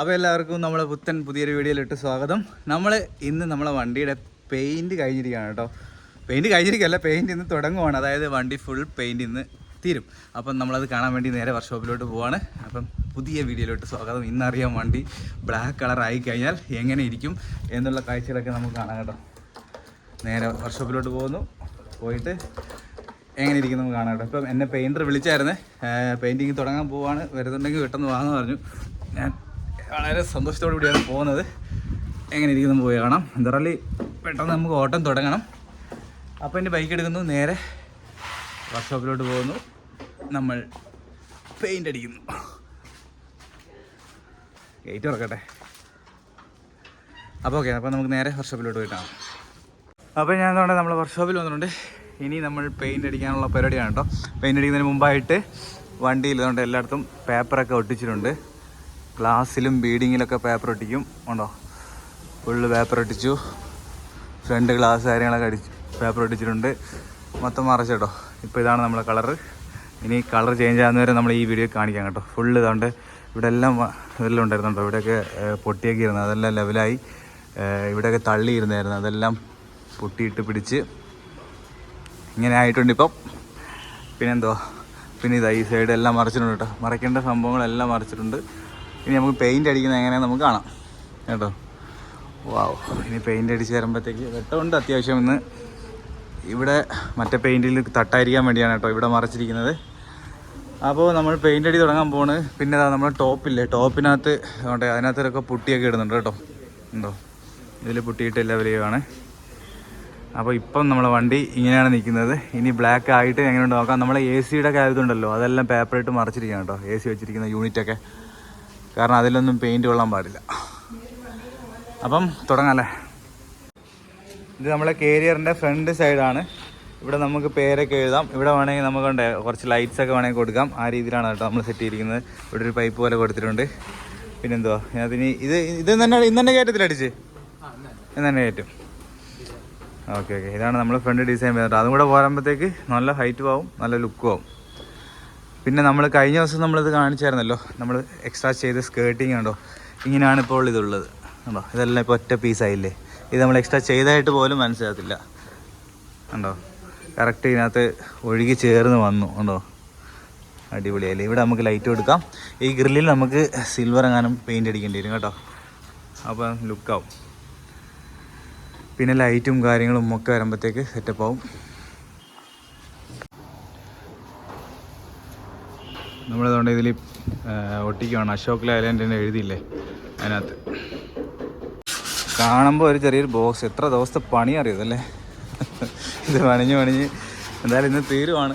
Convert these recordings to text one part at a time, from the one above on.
അപ്പോൾ എല്ലാവർക്കും നമ്മളെ പുത്തൻ പുതിയൊരു വീഡിയോയിലിട്ട് സ്വാഗതം. നമ്മൾ ഇന്ന് നമ്മളെ വണ്ടിയുടെ പെയിന്റ് കഴിഞ്ഞിരിക്കുകയാണ് കേട്ടോ. പെയിന്റ് കഴിഞ്ഞിരിക്കുകയല്ല പെയിന്റ് ഇന്ന് തുടങ്ങുവാണ്. അതായത് വണ്ടി ഫുൾ പെയിന്റ് ഇന്ന് തീരും. അപ്പം നമ്മളത് കാണാൻ വേണ്ടി നേരെ വർക്ക്ഷോപ്പിലോട്ട് പോവാണ്. അപ്പം പുതിയ വീഡിയോയിലോട്ട് സ്വാഗതം. ഇന്നറിയാം വണ്ടി ബ്ലാക്ക് കളർ ആയി കഴിഞ്ഞാൽ എങ്ങനെ ഇരിക്കും എന്നുള്ള കാഴ്ചകളൊക്കെ നമുക്ക് കാണാം കേട്ടോ. നേരെ വർക്ക്ഷോപ്പിലോട്ട് പോകുന്നു. പോയിട്ട് എങ്ങനെ ഇരിക്കുന്നു നമുക്ക് കാണാം കേട്ടോ. ഇപ്പം എന്നെ പെയിന്റർ വിളിച്ചായിരുന്നേ. പെയിന്റിങ് തുടങ്ങാൻ പോവാണ്. വരുന്നുണ്ടെങ്കിൽ പെട്ടെന്ന് വാങ്ങാൻ പറഞ്ഞു. ഞാൻ വളരെ സന്തോഷത്തോടു കൂടിയാണ് പോകുന്നത്. എങ്ങനെ ഇരിക്കുന്നു പോയി കാണാം. എന്തായാലും പെട്ടെന്ന് നമുക്ക് ഓട്ടം തുടങ്ങണം. അപ്പോൾ എന്റെ ബൈക്ക് എടുക്കുന്നു. നേരെ വർക്ക്ഷോപ്പിലോട്ട് പോകുന്നു. നമ്മൾ പെയിന്റ് അടിക്കുന്നു. ഗേറ്റ് ഉറക്കട്ടെ അപ്പോൾ ഓക്കെ അപ്പോൾ നമുക്ക് നേരെ വർക്ക്ഷോപ്പിലോട്ട് പോയിട്ടാണ് അപ്പോൾ ഞാൻ തോന്നുന്നത് നമ്മൾ വർക്ക്ഷോപ്പിൽ വന്നിട്ടുണ്ട്. ഇനി നമ്മൾ പെയിന്റ് അടിക്കാനുള്ള പരിപാടിയാണ് കേട്ടോ. പെയിന്റ് അടിക്കുന്നതിന് മുമ്പായിട്ട് വണ്ടിയിൽ ഇതുകൊണ്ട് എല്ലായിടത്തും പേപ്പറൊക്കെ ഒട്ടിച്ചിട്ടുണ്ട്. ഗ്ലാസ്സിലും ബീഡിങ്ങിലൊക്കെ പേപ്പർ ഒട്ടിക്കും. ഉണ്ടോ ഫുള്ള് പേപ്പർ ഒട്ടിച്ചു. ഫ്രണ്ട് ഗ്ലാസ് കാര്യങ്ങളൊക്കെ അടിച്ചു പേപ്പർ ഒട്ടിച്ചിട്ടുണ്ട്. മൊത്തം മറച്ചു കേട്ടോ. ഇപ്പോൾ ഇതാണ് നമ്മുടെ കളർ ഇനി കളർ ചേഞ്ച് ആകുന്ന വരെ നമ്മൾ ഈ വീഡിയോ കാണിക്കാം കേട്ടോ. ഫുള്ള് ഇതുകൊണ്ട് ഇവിടെ എല്ലാം ഇതെല്ലാം ഉണ്ടായിരുന്നുണ്ടോ ഇവിടെയൊക്കെ പൊട്ടിയൊക്കെ അതെല്ലാം ലെവലായി ഇവിടെയൊക്കെ തള്ളിയിരുന്നായിരുന്നു. അതെല്ലാം പൊട്ടിയിട്ട് പിടിച്ച് ഇങ്ങനെ ആയിട്ടുണ്ട് ഇപ്പം. പിന്നെന്തോ? പിന്നെ ഇതാ ഈ സൈഡ് എല്ലാം മറച്ചിട്ടുണ്ട് കേട്ടോ. മറയ്ക്കേണ്ട സംഭവങ്ങളെല്ലാം മറച്ചിട്ടുണ്ട്. ഇനി നമുക്ക് പെയിന്റ് അടിക്കുന്നത് എങ്ങനെയാണെന്ന് നമുക്ക് കാണാം. കേട്ടോ? വാവ് ഇനി പെയിന്റ് അടിച്ച് തരുമ്പോഴത്തേക്ക് വെട്ടമുണ്ട് അത്യാവശ്യം ഇന്ന്. ഇവിടെ മറ്റേ പെയിന്റിൽ തട്ടായിരിക്കാൻ വേണ്ടിയാണ് കേട്ടോ ഇവിടെ മറച്ചിരിക്കുന്നത്. അപ്പോൾ നമ്മൾ പെയിന്റ് അടി തുടങ്ങാൻ പോണ് പിന്നെ അതാ നമ്മുടെ ടോപ്പില്ലേ ടോപ്പിനകത്ത് അതുകൊണ്ട് അതിനകത്തൊക്കെ പുട്ടിയൊക്കെ ഇടുന്നുണ്ട് കേട്ടോ. ഉണ്ടോ? ഇതിൽ പുട്ടിയിട്ട് എല്ലാ വിലയുമാണ്. അപ്പോൾ ഇപ്പം നമ്മളെ വണ്ടി ഇങ്ങനെയാണ് നിൽക്കുന്നത്. ഇനി ബ്ലാക്ക് ആയിട്ട് എങ്ങനെ നോക്കാം. നമ്മളെ എ സിയുടെ കാര്യത്തുണ്ടല്ലോ അതെല്ലാം പേപ്പറിട്ട് മറച്ചിരിക്കുകയാണ് കേട്ടോ. എ സി വെച്ചിരിക്കുന്ന യൂണിറ്റൊക്കെ കാരണം അതിലൊന്നും പെയിന്റ് കൊള്ളാൻ പാടില്ല. അപ്പം തുടങ്ങാല്ലേ? ഇത് നമ്മളെ കേരിയറിന്റെ ഫ്രണ്ട് സൈഡാണ് ഇവിടെ നമുക്ക് പേരൊക്കെ എഴുതാം. ഇവിടെ വേണമെങ്കിൽ നമുക്ക് ഉണ്ട് കുറച്ച് ലൈറ്റ്സ് ഒക്കെ വേണമെങ്കിൽ കൊടുക്കാം. ആ രീതിയിലാണ് കേട്ടോ നമ്മൾ സെറ്റ് ചെയ്തിരിക്കുന്നത്. ഇവിടെ ഒരു പൈപ്പ് പോലെ കൊടുത്തിട്ടുണ്ട്. പിന്നെന്തുവാ? അതിന് ഇത് ഇത് തന്നെ ഇന്ന് തന്നെ കയറ്റത്തിലടിച്ച് ഇന്ന് തന്നെ കയറ്റും. ഓക്കെ ഓക്കെ ഇതാണ് നമ്മൾ ഫ്രണ്ട് ഡിസൈൻ വരുന്നത്. അതും കൂടെ പോരുമ്പോഴത്തേക്ക് നല്ല ഹൈറ്റും ആവും നല്ല ലുക്കും ആവും. പിന്നെ നമ്മൾ കഴിഞ്ഞ ദിവസം നമ്മളിത് കാണിച്ചായിരുന്നല്ലോ. നമ്മൾ എക്സ്ട്രാ ചെയ്ത സ്കേർട്ടിങ് ഉണ്ടോ ഇങ്ങനെയാണ് ഇപ്പോൾ ഇതുള്ളത് ഉണ്ടോ ഇതെല്ലാം ഇപ്പോൾ ഒറ്റ പീസായില്ലേ ഇത് നമ്മൾ എക്സ്ട്രാ ചെയ്തായിട്ട് പോലും മനസ്സിലാകത്തില്ല. ഉണ്ടോ കറക്റ്റ് ഇതിനകത്ത് ഒഴുകി ചേർന്ന് വന്നു. ഉണ്ടോ അടിപൊളിയല്ലേ ഇവിടെ നമുക്ക് ലൈറ്റ് കൊടുക്കാം. ഈ ഗ്രില്ലിൽ നമുക്ക് സിൽവർ എങ്ങാനും പെയിന്റ് അടിക്കേണ്ടി വരും കേട്ടോ. അപ്പോൾ ലുക്കാവും പിന്നെ ലൈറ്റും കാര്യങ്ങളും ഒക്കെ വരുമ്പോഴത്തേക്ക് സെറ്റപ്പ് ആവും. നമ്മളിതുകൊണ്ട് ഇതിൽ ഒട്ടിക്കുവാണ്. അശോക് ലാലാൻഡിനെ എഴുതിയില്ലേ അതിനകത്ത്. കാണുമ്പോൾ ഒരു ചെറിയൊരു ബോക്സ് എത്ര ദിവസത്തെ പണി അറിയതല്ലേ ഇത് പണിഞ്ഞ് പണിഞ്ഞ് എന്തായാലും ഇന്ന് തീരുവാണ്.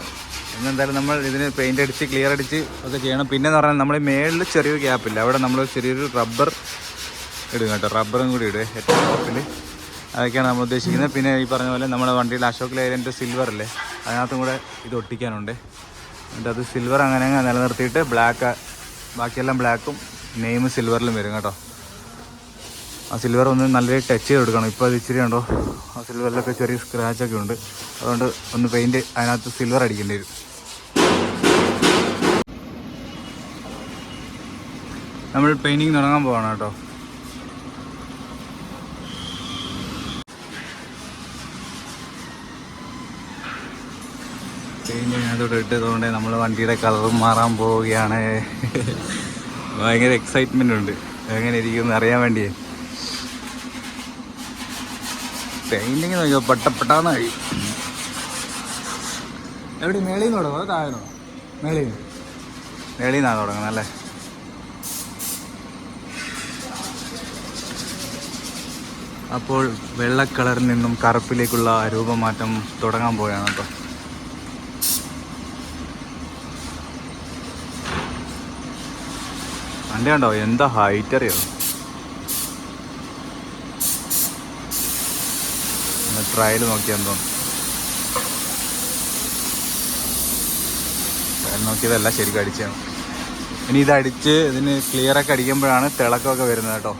ഇന്ന് എന്തായാലും നമ്മൾ ഇതിന് പെയിന്റ് അടിച്ച് ക്ലിയർ അടിച്ച് ഒക്കെ ചെയ്യണം. പിന്നെ എന്ന് പറഞ്ഞാൽ നമ്മൾ മേളിൽ ചെറിയൊരു ഗ്യാപ്പില്ല അവിടെ നമ്മൾ ചെറിയൊരു റബ്ബർ ഇടും കേട്ടോ. റബ്ബറും കൂടി ഇടുക ഏറ്റവും ടോപ്പിൽ അതൊക്കെയാണ് നമ്മൾ ഉദ്ദേശിക്കുന്നത്. പിന്നെ ഈ പറഞ്ഞ പോലെ നമ്മുടെ വണ്ടിയിൽ അശോക് ലൈലന്റെ സിൽവർ അല്ലേ അതിനകത്തും കൂടെ ഇത് ഒട്ടിക്കാനുണ്ട്. എന്നിട്ട് അത് സിൽവർ അങ്ങനെ അങ്ങ് നിലനിർത്തിയിട്ട് ബ്ലാക്ക് ബാക്കിയെല്ലാം ബ്ലാക്കും നെയിം സിൽവറിലും വരും കേട്ടോ. ആ സിൽവർ ഒന്ന് നല്ല ടച്ച് ചെയ്ത് കൊടുക്കണം ഇപ്പോൾ അത് ഇച്ചിരി ഉണ്ടോ? ആ സിൽവറിലൊക്കെ ചെറിയ സ്ക്രാച്ചൊക്കെ ഉണ്ട്. അതുകൊണ്ട് ഒന്ന് പെയിന്റ് അതിനകത്ത് സിൽവർ അടിക്കേണ്ടി വരും. നമ്മൾ പെയിന്റിങ് തുടങ്ങാൻ പോവാണ് കേട്ടോ. അതോടെ ഇട്ടതുകൊണ്ട് നമ്മൾ വണ്ടിയുടെ കളറും മാറാൻ പോവുകയാണ്. ഭയങ്കര എക്സൈറ്റ്മെന്റ് ഉണ്ട്. എങ്ങനെ ഇരിക്കുമെന്ന് അറിയാൻ വേണ്ടിയേ. പെയിന്റിങ് നോക്കിയോ പെട്ടപ്പെട്ടാന്ന് കഴിയും എവിടെ മേളിന്ന് നിന്ന് തുടങ്ങുമോ അതോ താഴെന്നോ മേളിൽ നിന്ന്. മേളിൽ നിന്നാണ് തുടങ്ങുന്നത് അല്ലേ? അപ്പോൾ വെള്ള കളറിൽ നിന്നും കറുപ്പിലേക്കുള്ള രൂപമാറ്റം തുടങ്ങാൻ പോവുകയാണ് കേട്ടോ. വണ്ടി കണ്ടോ? എന്താ ഹൈറ്റ് അറിയോ? ട്രയൽ നോക്കിയാൽ തോന്നുന്നു. ട്രയൽ നോക്കിയതല്ല ശരിക്കും അടിച്ചാണ് ഇനി ഇത് അടിച്ച് ഇതിന് ക്ലിയർ ഒക്കെ അടിക്കുമ്പോഴാണ് തിളക്കമൊക്കെ വരുന്നത് കേട്ടോ.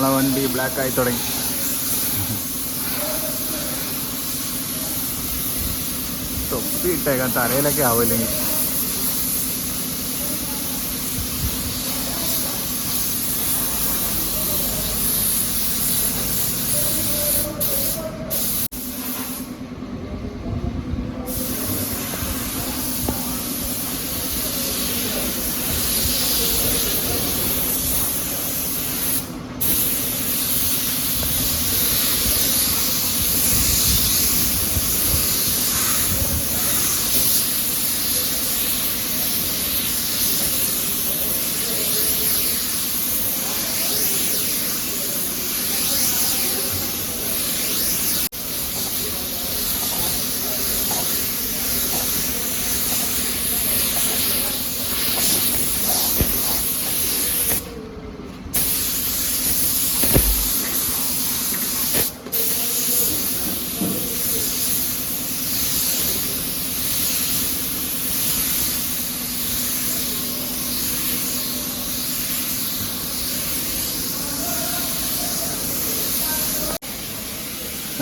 നമ്മളെ വണ്ടി ബ്ലാക്ക് ആയി തുടങ്ങി. തൊപ്പിയിട്ടേക്കാം തലയിലൊക്കെ ആവില്ലെങ്കിൽ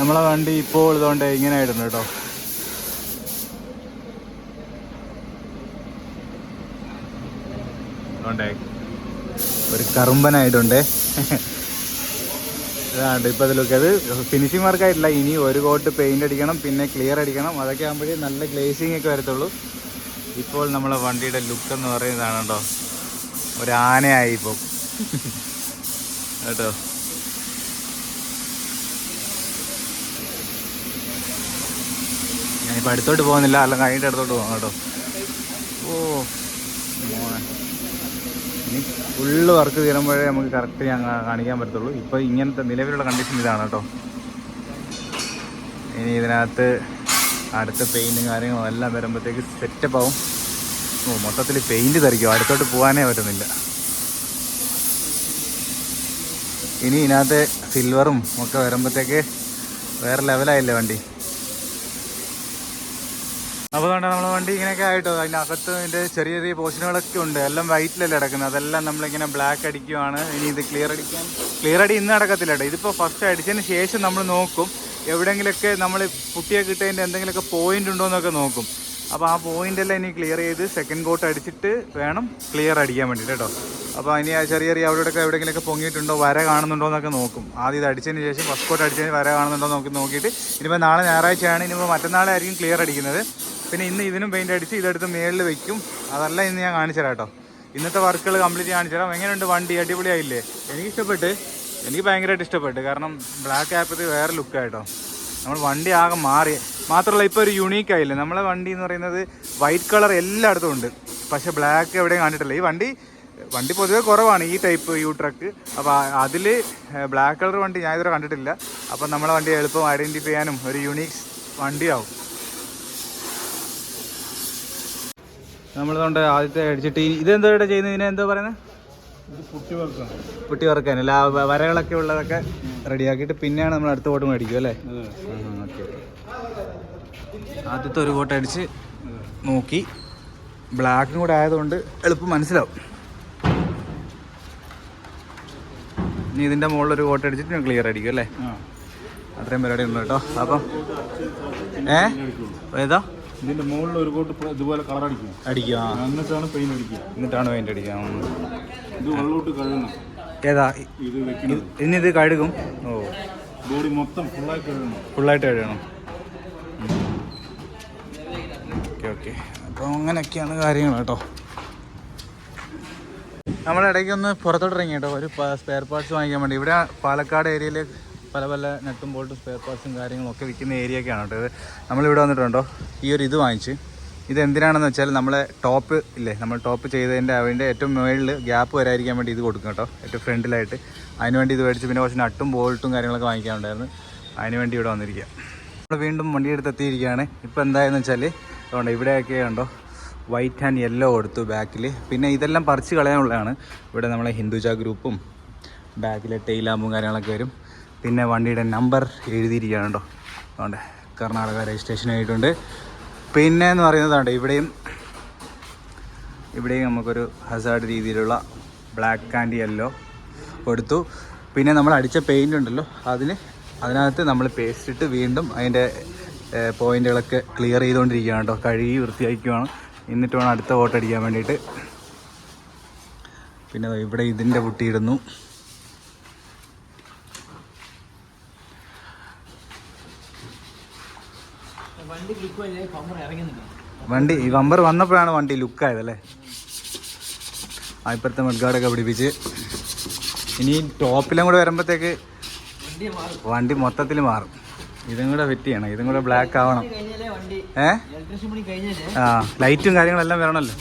നമ്മളെ വണ്ടി ഇപ്പോൾ ഇതുകൊണ്ട് ഇങ്ങനെ ആയിരുന്നു കേട്ടോ. ഒരു കറുമ്പനായിട്ടുണ്ട്. ഇതാണ്ട് ഇപ്പം അതിലൊക്കെ അത് ഫിനിഷിംഗ് വർക്ക് ആയിട്ടില്ല. ഇനി ഒരു കോട്ട് പെയിന്റ് അടിക്കണം പിന്നെ ക്ലിയർ അടിക്കണം. അതൊക്കെ ആകുമ്പോഴേ നല്ല ഗ്ലേസിംഗ് ഒക്കെ വരത്തുള്ളൂ. ഇപ്പോൾ നമ്മളെ വണ്ടിയുടെ ലുക്ക് എന്ന് പറയുന്നതാണ് കേട്ടോ ഒരു ആനയായി ഇപ്പോൾ കേട്ടോ. ഞാനിപ്പോൾ അടുത്തോട്ട് പോകുന്നില്ല. അല്ല കഴിഞ്ഞിട്ട് അടുത്തോട്ട് പോകാം കേട്ടോ. ഓ ഇനി ഫുള്ള് വർക്ക് തീരുമ്പോഴേ നമുക്ക് കറക്റ്റ് ഞാൻ കാണിക്കാൻ പറ്റത്തുള്ളൂ. ഇപ്പോൾ ഇങ്ങനത്തെ നിലവിലുള്ള കണ്ടീഷൻ ഇതാണ് കേട്ടോ. ഇനി ഇതിനകത്ത് അടുത്ത പെയിന്റും കാര്യങ്ങളും എല്ലാം വരുമ്പോഴത്തേക്ക് സെറ്റപ്പ് ആവും. ഓ മൊത്തത്തിൽ പെയിന്റ് തെറിക്കും അടുത്തോട്ട് പോകാനേ പറ്റുന്നില്ല. ഇനി ഇതിനകത്ത് സിൽവറും ഒക്കെ വരുമ്പോഴത്തേക്ക് വേറെ ലെവലായില്ലേ വണ്ടി? അപ്പോൾ കണ്ട നമ്മളെ വണ്ടി ഇങ്ങനെയൊക്കെ ആയിട്ടോ? അതിന്റെ അകത്ത് ഇതിന്റെ ചെറിയ ചെറിയ പോർഷനുകളൊക്കെ ഉണ്ട്. എല്ലാം വൈറ്റിലല്ലേ കിടക്കുന്നത്. അതെല്ലാം നമ്മളിങ്ങനെ ബ്ലാക്ക് അടിക്കുവാണ്. ഇനി ഇത് ക്ലിയർ അടിക്കാൻ ക്ലിയർ അടി ഇന്ന് നടക്കത്തില്ല കേട്ടോ. ഇതിപ്പോൾ ഫസ്റ്റ് അടിച്ചതിന് ശേഷം നമ്മൾ നോക്കും. എവിടെയെങ്കിലൊക്കെ നമ്മൾ പുട്ടിയെ ഇട്ടതിന്റെ എന്തെങ്കിലുമൊക്കെ പോയിന്റ് ഉണ്ടോ എന്നൊക്കെ നോക്കും. അപ്പോൾ ആ പോയിന്റ് എല്ലാം ഇനി ക്ലിയർ ചെയ്ത് സെക്കൻഡ് കോട്ട് അടിച്ചിട്ട് വേണം ക്ലിയർ അടിക്കാൻ വേണ്ടിയിട്ട് കേട്ടോ. അപ്പോൾ ഇനി ആ ചെറിയ ചെറിയ അവിടെയൊക്കെ എവിടെയെങ്കിലുമൊക്കെ പൊങ്ങിയിട്ടുണ്ടോ വര കാണുന്നുണ്ടോ എന്നൊക്കെ നോക്കും. ആദ്യം ഇത് അടിച്ചതിന് ശേഷം ഫസ്റ്റ് കോട്ട് അടിച്ചതിന് വര കാണുന്നുണ്ടോ നോക്കി നോക്കിയിട്ട് ഇനിയിപ്പോൾ നാളെ ഞായറാഴ്ചയാണ്. ഇനിയിപ്പോൾ മറ്റന്നാളെ ആയിരിക്കും ക്ലിയർ അടിക്കുന്നത്. പിന്നെ ഇന്ന് ഇതിനും പെയിന്റ് അടിച്ച് ഇതെടുത്ത് മേളിൽ വെക്കും. അതല്ല ഇന്ന് ഞാൻ കാണിച്ചു തരാം കേട്ടോ. ഇന്നത്തെ വർക്കുകൾ കംപ്ലീറ്റ് കാണിച്ചു തരാം. എങ്ങനെയുണ്ട് വണ്ടി? അടിപൊളിയായില്ലേ? എനിക്ക് ഇഷ്ടപ്പെട്ട് എനിക്ക് ഭയങ്കരമായിട്ട് ഇഷ്ടപ്പെട്ട്. കാരണം ബ്ലാക്ക് ആപ്പത്തിൽ വേറെ ലുക്കായിട്ടോ നമ്മൾ വണ്ടി ആകെ മാറി. മാത്രമല്ല ഇപ്പോൾ ഒരു യുണീക്ക് ആയില്ലേ? നമ്മളെ വണ്ടി എന്ന് പറയുന്നത് വൈറ്റ് കളർ എല്ലായിടത്തും ഉണ്ട്. പക്ഷേ ബ്ലാക്ക് എവിടെയും കണ്ടിട്ടില്ല ഈ വണ്ടി വണ്ടി പൊതുവേ കുറവാണ് ഈ ടൈപ്പ് യു ട്രക്ക് അപ്പോൾ അതിൽ ബ്ലാക്ക് കളർ വണ്ടി ഞാൻ ഇതുവരെ കണ്ടിട്ടില്ല. അപ്പം നമ്മളെ വണ്ടി എളുപ്പം ഐഡന്റിഫൈ ചെയ്യാനും ഒരു യുണീക്ക് വണ്ടിയാവും. നമ്മളിതുകൊണ്ട് ആദ്യത്തെ അടിച്ചിട്ട് ഇതെന്തോ ഇവിടെ ചെയ്യുന്നത്? ഇതിനെ എന്താ പറയുന്നത്? പുട്ടി വറുക്കാൻ വ- വരകളൊക്കെ ഉള്ളതൊക്കെ റെഡിയാക്കിയിട്ട് പിന്നെയാണ് നമ്മൾ അടുത്ത കോട്ട് മേടിക്കും അല്ലേ? ഓക്കെ ആദ്യത്തെ ഒരു കോട്ട് അടിച്ച് നോക്കി. ബ്ലാക്കും കൂടെ ആയതുകൊണ്ട് എളുപ്പം മനസ്സിലാവും. ഇനി ഇതിന്റെ മുകളിൽ ഒരു കോട്ട് അടിച്ചിട്ട് ക്ലിയർ അടിക്കും അല്ലേ? അത്രയും പരിപാടി ഉണ്ട് കേട്ടോ. അപ്പം ഏ? ഏതാ? ഇതിന്റെ മുകളിൽ ഒരു കോട്ട് ഇതുപോലെ കളർ അടിക്കും. അടിക്കുക. ആ. എന്നിട്ടാണ് പെയിന്റ് അടിക്കുക. എന്നിട്ടാണ് പെയിന്റ് അടിക്കുക. ഇത് വെള്ളോട്ട് കഴുകണം. ഏതാ? ഇത് വെക്കണം. ഇനി ഇത് കഴുകും? ഓ. ബോഡി മൊത്തം ഫുള്ളായി കഴുകണം. ഫുള്ളായിട്ട് കഴുകണം. Okay okay. അപ്പോൾ അങ്ങനെയൊക്കെയാണ് കാര്യങ്ങൾ കേട്ടോ. നമ്മളിടയ്ക്ക് ഒന്ന് പുറത്തോട്ട് ഇറങ്ങി കേട്ടോ. ഒരു സ്പെയർ പാർട്സ് വാങ്ങിക്കാൻ വേണ്ടി. ഇവിടെ പാലക്കാട് ഏരിയയിൽ പല പല നെട്ടും ബോൾട്ടും സ്പെയർ പാർട്സും കാര്യങ്ങളും ഒക്കെ വിൽക്കുന്ന ഏരിയയൊക്കെയാണ് കേട്ടോ ഇത്. നമ്മളിവിടെ വന്നിട്ടുണ്ടോ? ഈ ഒരു ഇത് വാങ്ങിച്ച്. ഇത് എന്തിനാണെന്ന് വെച്ചാൽ നമ്മളെ ടോപ്പ് ഇല്ലേ നമ്മൾ ടോപ്പ് ചെയ്തതിന്റെ അതിന്റെ ഏറ്റവും മുകളിൽ ഗ്യാപ്പ് വരാതിരിക്കാൻ വേണ്ടി ഇത് കൊടുക്കും കേട്ടോ. ഏറ്റവും ഫ്രണ്ടിലായിട്ട്. അതിന് വേണ്ടി ഇത് മേടിച്ച് പിന്നെ കുറച്ച് നട്ടും ബോൾട്ടും കാര്യങ്ങളൊക്കെ വാങ്ങിക്കാനുണ്ടായിരുന്നു. അതിന് വേണ്ടി ഇവിടെ വന്നിരിക്കുക നമ്മൾ വീണ്ടും വണ്ടി എടുത്ത് എത്തിയിരിക്കുകയാണ്. ഇപ്പോൾ എന്തായെന്ന് വെച്ചാൽ അതുകൊണ്ട് ഇവിടെയൊക്കെ ഉണ്ടോ? വൈറ്റ് ആൻഡ് യെല്ലോ കൊടുത്തു ബാക്കിൽ പിന്നെ ഇതെല്ലാം പറിച്ച് കളയാനുള്ളതാണ്. ഇവിടെ നമ്മളെ ഹിന്ദുജ ഗ്രൂപ്പും ബാക്കിലെ ടെയിലാമ്പും കാര്യങ്ങളൊക്കെ വരും. പിന്നെ വണ്ടിയുടെ നമ്പർ എഴുതിയിരിക്കുകയാണ് കേട്ടോ. അതുകൊണ്ട് കർണാടക രജിസ്ട്രേഷൻ ആയിട്ടുണ്ട്. പിന്നെ എന്ന് പറയുന്നതാണ് ഇവിടെയും ഇവിടെയും നമുക്കൊരു ഹസാർഡ് രീതിയിലുള്ള ബ്ലാക്ക് ആൻഡ് യെല്ലോ കൊടുത്തു. പിന്നെ നമ്മൾ അടിച്ച പെയിന്റ് ഉണ്ടല്ലോ അതിന് അതിനകത്ത് നമ്മൾ പേസ്റ്റ് ഇട്ട് വീണ്ടും അതിന്റെ പോയിന്റുകളൊക്കെ ക്ലിയർ ചെയ്തുകൊണ്ടിരിക്കുകയാണ് കേട്ടോ. കഴുകി വൃത്തിയാക്കുകയാണ് എന്നിട്ട് വേണം അടുത്ത വോട്ട് അടിക്കാൻ വേണ്ടിയിട്ട്. പിന്നെ ഇവിടെ ഇതിന്റെ പുട്ടിയിടുന്നു വണ്ടി ഈ വമ്പർ വന്നപ്പോഴാണ് വണ്ടി ലുക്കായതല്ലേ ആ ഇപ്പോഴത്തെ മഡ്ഗാർഡൊക്കെ പിടിപ്പിച്ച്. ഇനി ടോപ്പിലും കൂടെ വരുമ്പോഴത്തേക്ക് വണ്ടി മൊത്തത്തിൽ മാറും. ഇതും കൂടെ ഫിറ്റ് ചെയ്യണം ഇതും കൂടെ ബ്ലാക്ക് ആവണം. ഏ? ആ ലൈറ്റും കാര്യങ്ങളെല്ലാം വരണമല്ലോ.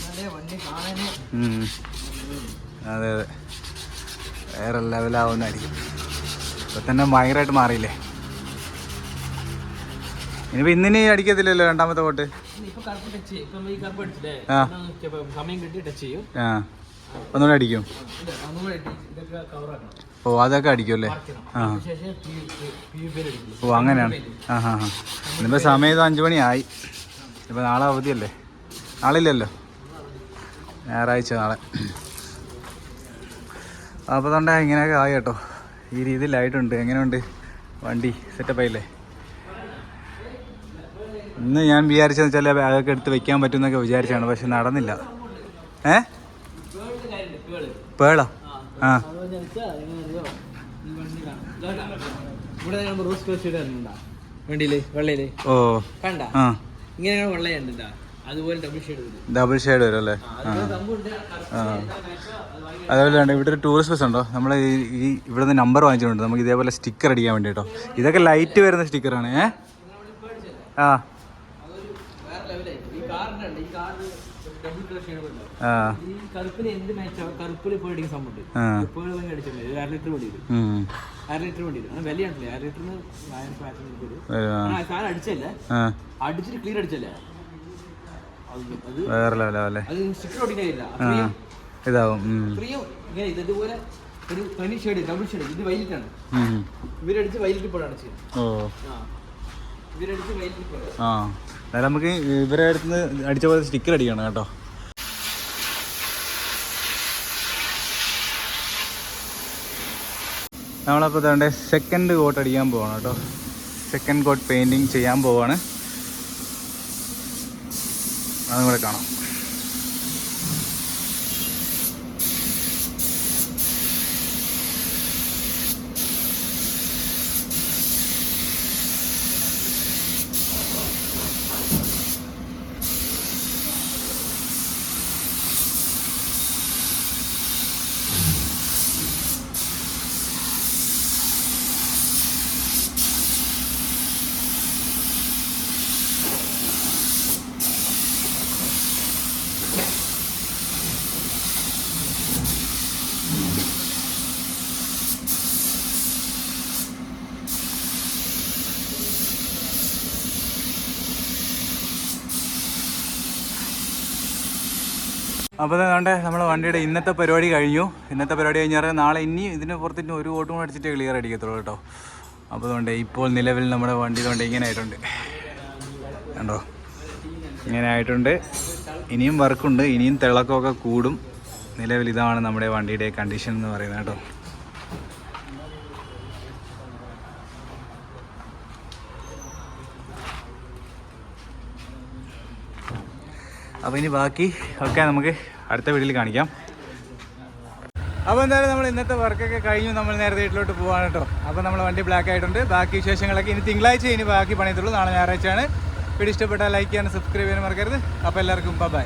അതെ അതെ. വേറെ ലെവലാവുന്നതായിരിക്കും ഇപ്പം തന്നെ ഭയങ്കരമായിട്ട് മാറിയില്ലേ? ഇനിയിപ്പോ ഇന്നിനി അടിക്കത്തില്ലല്ലോ രണ്ടാമത്തെ വോട്ട്? ഇപ്പൊ ഇപ്പൊ ആ. ഇപ്പൊ ഒന്നുകൂടെ അടിക്കും. ഓ അതൊക്കെ അടിക്കും അല്ലേ? ആ. ഓ അങ്ങനെയാണ്. ആ ഹാ ഹാ ഇന്നിപ്പോൾ സമയം ഇത് അഞ്ച് മണിയായി. ഇപ്പോൾ നാളെ അവധിയല്ലേ? നാളെ ഇല്ലല്ലോ. ഞായറാഴ്ച നാളെ. അപ്പോൾ തൊണ്ട ഇങ്ങനെയൊക്കെ ആയി കേട്ടോ. ഈ രീതിയിലായിട്ടുണ്ട് എങ്ങനെയുണ്ട്? വണ്ടി സെറ്റപ്പ് ആയില്ലേ? ഇന്ന് ഞാൻ വിചാരിച്ചെന്ന് വെച്ചാൽ ബാഗൊക്കെ എടുത്ത് വെക്കാൻ പറ്റുമെന്നൊക്കെ വിചാരിച്ചാണ് പക്ഷെ നടന്നില്ല. ഏ? പേളോ? ആ. ഓ. കണ്ട? ഇങ്ങനെയാണ് ഡബിൾ ഷെയ്ഡ് വരും. അല്ലേ? അതുപോലെ ഇവിടെ ഒരു ടൂറിസ്റ്റ് ബസ് ഉണ്ടോ? നമ്മൾ ഈ ഈ ഇവിടുന്ന് നമ്പർ വാങ്ങിച്ചിട്ടുണ്ട്. നമുക്ക് ഇതേപോലെ സ്റ്റിക്കർ അടിക്കാൻ വേണ്ടി കേട്ടോ ഇതൊക്കെ ലൈറ്റ് വരുന്ന സ്റ്റിക്കറാണ് ഏ? ആ അതൊരു വേറെ ലെവലായിട്ട് ഈ കാറിന്റെ ഉണ്ട് ഈ കാറിന് ഡബിൾ കളർ ഷെയ്ഡ് ഉണ്ടാവും ആ ഈ കറുപ്പിൽ എന്ത് മാച്ചാവും കറുപ്പിൽ പോയി അടിക്കുന്ന ആ. എപ്പോഴും പോയി അടിച്ചിട്ടുണ്ട് ഒരു അര ലിറ്റർ വണ്ടി വരും. അര ലിറ്റർ വണ്ടി വരും. അങ്ങനെ വിലയാണല്ലേ? അര ലിറ്ററിന് സാധനം അടിച്ചല്ലേ അടിച്ചിട്ട് ക്ലിയർ അടിച്ചല്ലേ വേറെ ലെവലാവല്ലേ ഇതാവും. ഇങ്ങനെ ഇതുപോലെ ഒരു തനി ഷെയ്ഡ് ഡബിൾ ഷെയ്ഡ് ഇത് വൈലറ്റാണ്. ഇവരടിച്ച് വൈലറ്റ് ഇപ്പോൾ ഓ. ആ. ഇവരടിച്ച് വൈലറ്റ് ഇപ്പോൾ ആ. അതായത് നമുക്ക് ഇവരെ അടുത്ത് അടിച്ച പോലെ സ്റ്റിക്കർ അടിക്കണം കേട്ടോ. നമ്മളപ്പോൾ തേണ്ടേ സെക്കൻഡ് കോട്ട് അടിക്കാൻ പോവാണ് കേട്ടോ. സെക്കൻഡ് കോട്ട് പെയിന്റിങ് ചെയ്യാൻ പോവാണ്. അതും കൂടെ കാണാം. അപ്പോൾ അതുകൊണ്ട് നമ്മുടെ വണ്ടിയുടെ ഇന്നത്തെ പരിപാടി കഴിഞ്ഞു. ഇന്നത്തെ പരിപാടി കഴിഞ്ഞാൽ നാളെ ഇനി ഇതിന് പുറത്തിട്ട് ഒരു ഓട്ടും കൂടെ അടിച്ചിട്ട് ക്ലിയർ അടിക്കത്തുള്ളൂ കേട്ടോ. അപ്പോൾ അതുകൊണ്ട് ഇപ്പോൾ നിലവിൽ നമ്മുടെ വണ്ടി കൊണ്ട് ഇങ്ങനെ ആയിട്ടുണ്ട് കണ്ടോ? ഇങ്ങനെ ആയിട്ടുണ്ട് ഇനിയും വർക്കുണ്ട് ഇനിയും തിളക്കമൊക്കെ കൂടും. നിലവിൽ ഇതാണ് നമ്മുടെ വണ്ടിയുടെ കണ്ടീഷൻ എന്ന് പറയുന്നത് കേട്ടോ. അപ്പോൾ ഇനി ബാക്കി ഒക്കെ നമുക്ക് അടുത്ത വീട്ടിൽ കാണിക്കാം. അപ്പോൾ എന്തായാലും നമ്മൾ ഇന്നത്തെ വർക്കൊക്കെ കഴിഞ്ഞു. നമ്മൾ നേരത്തെ വീട്ടിലോട്ട് പോവാണ് കേട്ടോ. അപ്പോൾ നമ്മൾ വണ്ടി ബ്ലാക്ക് ആയിട്ടുണ്ട്. ബാക്കി വിശേഷങ്ങളൊക്കെ ഇനി തിങ്കളാഴ്ച ഇനി ബാക്കി പണിയത്തുള്ളൂ. നാളെ ഞായറാഴ്ചയാണ്. വീഡിയോ ഇഷ്ടപ്പെട്ടാൽ ലൈക്ക് ചെയ്യാനും സബ്സ്ക്രൈബ് ചെയ്യാൻ മറക്കരുത്. അപ്പോൾ എല്ലാവർക്കും ബൈ